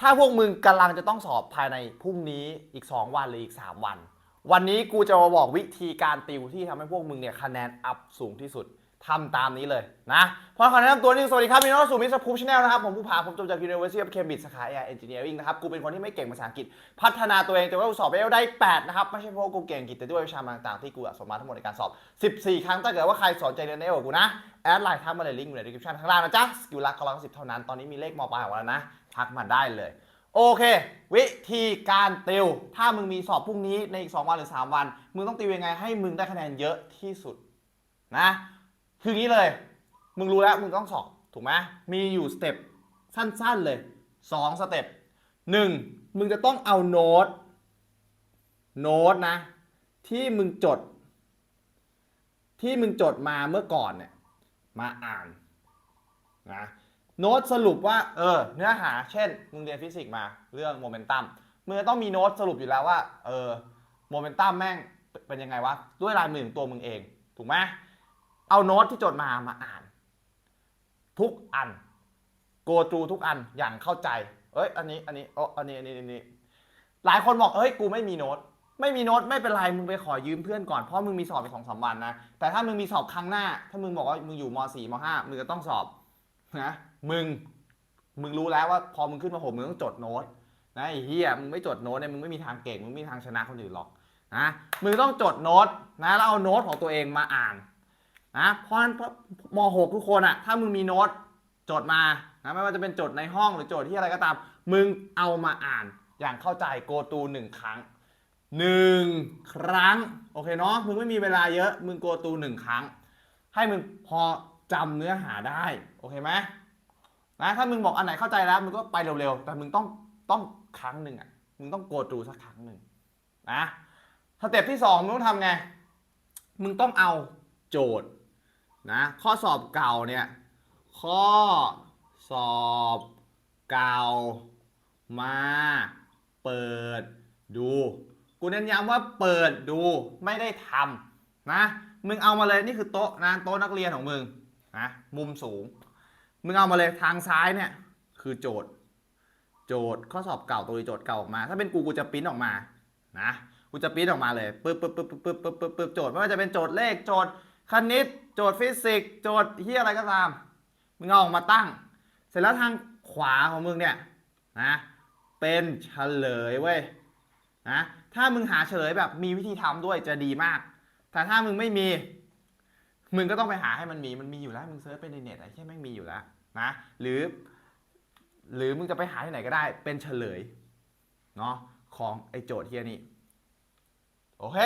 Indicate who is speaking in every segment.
Speaker 1: ถ้าพวกมึงกำลังจะต้องสอบภายในพรุ่งนี้อีก 2 วันหรืออีก 3 วัน วันนี้กูจะมาบอกวิธีการติวที่ทำให้พวกมึงเนี่ยคะแนนอัพสูงที่สุด ทำตามนี้เลยนะพราะขอแนะนำตัวนึงสวัสดีครับมีน้องสู่มิสพูชแนลนะครับ ผมผู้พาผมจบจาก University of Cambridge สาขา Air Engineering นะครับ กูเป็นคนที่ไม่เก่งภาษาอังกฤษ พัฒนาตัวเองจนว่ากูสอบไปได้ 8 นะครับ ไม่ใช่เพราะกูเก่งอังกฤษ แต่ด้วยวิชาต่างๆ ที่กูสะสมมาทั้งหมดในการสอบ 14 ครั้งถ้าเกิดว่าใครสนใจเรียนได้กับกูนะ แอดไลน์ทักมาเลยลิงก์อยู่ใน description ข้างล่างนะจ๊ะสกิลลักกำลังสิบเท่านั้นตอนนี้มีเลขมปลายของเราแล้วนะทักมาได้เลยโอเค วิธีการติว ถ้ามึงมีสอบพรุ่งนี้ในอีก 2 วันหรือ 3 วัน มึงต้องติวยังไงให้มึงได้คะแนนเยอะที่สุดนะ คืองี้เลย มึงรู้แล้วมึงต้องสอบถูกไหมมีอยู่สเต็ปสั้นๆเลย2สเต็ปหนึ่งมึงจะต้องเอาโน้ตโน้ตนะ ที่มึงจด ที่มึงจดมาเมื่อก่อนเนี่ยมาอ่านนะโน้ตสรุปว่าเออเนื้อหาเช่น มึงเรียนฟิสิกส์มาเรื่องโมเมนตัมมึงจะต้องมีโน้ตสรุปอยู่แล้วว่าเออโมเมนตัมแม่งเป็นยังไงวะ ด้วยลายมือของตัวมึงเอง ถูกไหม เอาโน้ตที่จดมามาอ่าน ทุกอันโกตูทุกอันอย่างเข้าใจ เอ้ย อันนี้อันนี้อ๋ออันนี้อันนี้อันนี้ หลายคนบอกเฮ้ยกูไม่มีโน้ตไม่มีโน้ตไม่เป็นไรมึงไปขอยืมเพื่อนก่อนเพราะมึงมีสอบอีกสองสามวันนะแต่ถ้ามึงมีสอบครั้งหน้า ถ้ามึงบอกว่ามึงอยู่มสี่มห้ามึงจะต้องสอบนะมึงมึงรู้แล้วว่าพอมึงขึ้นมาหกมึงต้องจดโน้ตนะไอ้เฮียมึงไม่จดโน้ตเนี่ยมึงไม่มีทางเก่งมึงไม่มีทางชนะคนอื่นหรอกนะมึงต้องจดโน้ตนะแล้วเอาโน้ตของตัวเองมาอ่าน นะเพราะมหกทุกคนอะถ้ามึงมีโน้ตจดมานะไม่ว่าจะเป็นจดในห้องหรือจดที่อะไรก็ตาม มึงเอามาอ่านอย่างเข้าใจโกตูหนึ่งครั้งหนึ่งครั้ง โอเคเนาะมึงไม่มีเวลาเยอะ มึงโกตูหนึ่งครั้ง ให้มึงพอจำเนื้อหาได้ โอเคไหมนะถ้ามึงบอกอันไหนเข้าใจแล้วมึงก็ไปเร็วๆ แต่มึงต้องต้องครั้งหนึ่งอะมึงต้องโกตูสักครั้งหนึ่งนะสเต็ปที่สองมึงต้องทำไง มึงต้องเอาโจทย์ นะข้อสอบเก่าเนี่ยข้อสอบเก่ามาเปิดดูกูเน้นย้ำว่าเปิดดูไม่ได้ทำนะมึงเอามาเลยนี่คือโต๊ะนะโต๊ะนักเรียนของมึงนะมุมสูง มึงเอามาเลยทางซ้ายเนี่ยคือโจทย์ โจทย์ข้อสอบเก่าตัวโจทย์เก่าออกมา ถ้าเป็นกูกูจะปริ้นออกมานะกูจะปริ้นออกมาเลยปึ๊บปึ๊บปึ๊บปึ๊บปึ๊บปึ๊บโจทย์ไม่ว่าจะเป็นโจทย์เลขโจทย์ คณิต โจทย์ฟิสิกส์โจทย์เฮียอะไรก็ตาม มึงเอาออกมาตั้ง เสร็จแล้วทางขวาของมึงเนี่ยนะเป็นเฉลยเว้ยนะถ้ามึงหาเฉลยแบบมีวิธีทำด้วยจะดีมาก แต่ถ้ามึงไม่มี มึงก็ต้องไปหาให้มันมีมันมีอยู่แล้ว มึงเซิร์ชไปในเน็ตอะไอ้แค่แม่งมีอยู่แล้วนะหรือ หรือมึงจะไปหาที่ไหนก็ได้เป็นเฉลยเนาะของไอโจทย์เฮียนี่โอเค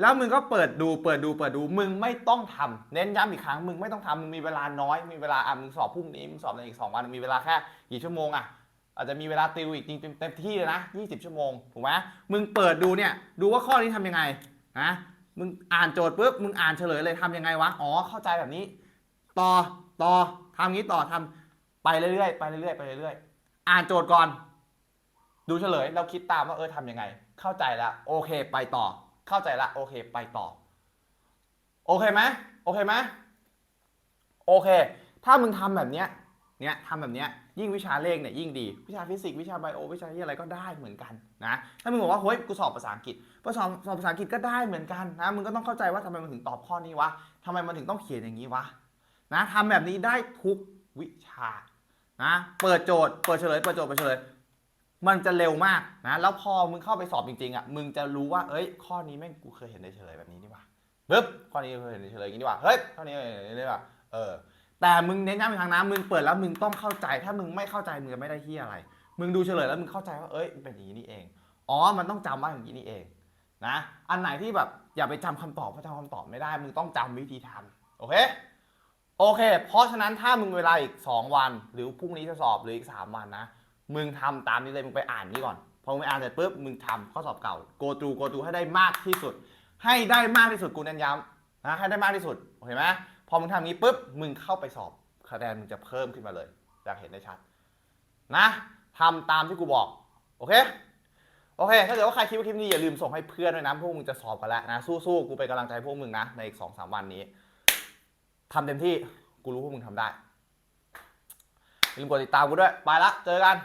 Speaker 1: แล้วมึงก็เปิดดูเปิดดูเปิดดูมึงไม่ต้องทำเน้นย้ำอีกครั้งมึงไม่ต้องทำมึงมีเวลาน้อยมีเวลาอะมึงสอบพรุ่งนี้มึงสอบในอีกสองวันมีเวลาแค่กี่ชั่วโมงอะอาจจะมีเวลาติวอีกจริงเต็มที่เลยนะ 20 ชั่วโมงถูกไหมมึงเปิดดูเนี่ยดูว่าข้อนี้ทำยังไงนะมึงอ่านโจทย์ปุ๊บมึงอ่านเฉลยเลยทำยังไงวะอ๋อเข้าใจแบบนี้ ต่อต่อทำงี้ต่อทำไปเรื่อยๆไปเรื่อยๆไปเรื่อยๆอ่านโจทย์ก่อน ดูเฉลยแล้วคิดตามว่าเออทำยังไง เข้าใจแล้วโอเค ไปต่อ เข้าใจละโอเคไปต่อ โอเคไหมโอเคไหมโอเค ถ้ามึงทำแบบเนี้ยเนี้ยทำแบบเนี้ยยิ่งวิชาเลขเนี่ยยิ่งดีวิชาฟิสิกส์วิชาไบโอวิชาที่อะไรก็ได้เหมือนกันนะถ้ามึงบอกว่าเฮ้ยกูสอบภาษาอังกฤษพอสอบสอบภาษาอังกฤษก็ได้เหมือนกันนะมึงก็ต้องเข้าใจว่าทำไมมันถึงตอบข้อนี้วะทำไมมันถึงต้องเขียนอย่างนี้วะนะทำแบบนี้ได้ทุกวิชานะเปิดโจทย์เปิดเฉลยเปิดโจทย์เปิดเฉลย มันจะเร็วมากนะแล้วพอมึงเข้าไปสอบจริงๆอะมึงจะรู้ว่าเอ้ย ข้อนี้แม่งกูเคยเห็นในเฉลยแบบนี้นี่ว่าปึ๊บข้อนี้เคยเห็นในเฉลยอย่างนี้นี่ว่าเฮ้ยข้อนี้เคยเห็นนี่ว่าเออแต่มึงเน้นย้ำอีกครั้งนะมึงเปิดแล้วมึงต้องเข้าใจ ถ้ามึงไม่เข้าใจมึงจะไม่ได้ที่อะไร มึงดูเฉลยแล้วมึงเข้าใจว่าเอ้ยมันเป็นอย่างนี้นี่เอง อ๋อ มันต้องจำว่าอย่างนี้นี่เองนะอันไหนที่แบบอย่าไปจำคำตอบเพราะจำคำตอบไม่ได้ มึงต้องจำวิธีทำโอเคโอเค เพราะฉะนั้นถ้ามึงเวลาอีก 2 วัน หรือพรุ่งนี้จะสอบหรืออีก 3 วันนะ มึงทำตามนี้เลยมึงไปอ่านนี้ก่อน พอมึงไปอ่านเสร็จปุ๊บมึงทำข้อสอบเก่า go through go to ให้ได้มากที่สุด ให้ได้มากที่สุดกูเน้นย้ำนะให้ได้มากที่สุดโอเคไหมพอมึงทำงี้ปุ๊บมึงเข้าไปสอบคะแนนมึงจะเพิ่มขึ้นมาเลยอยากเห็นได้ชัดนะทำตามที่กูบอกโอเคโอเค ถ้าเกิดว่าใครคิดว่าคลิปนี้อย่าลืมส่งให้เพื่อนด้วยนะพวกมึงจะสอบกันแล้วนะ สู้ๆ กูเป็นกำลังใจพวกมึงนะ ในอีกสองสามวันนี้ทำเต็มที่ กูรู้พวกมึงทำได้ อย่าลืมกดติดตามกูด้วย ไปละ เจอกัน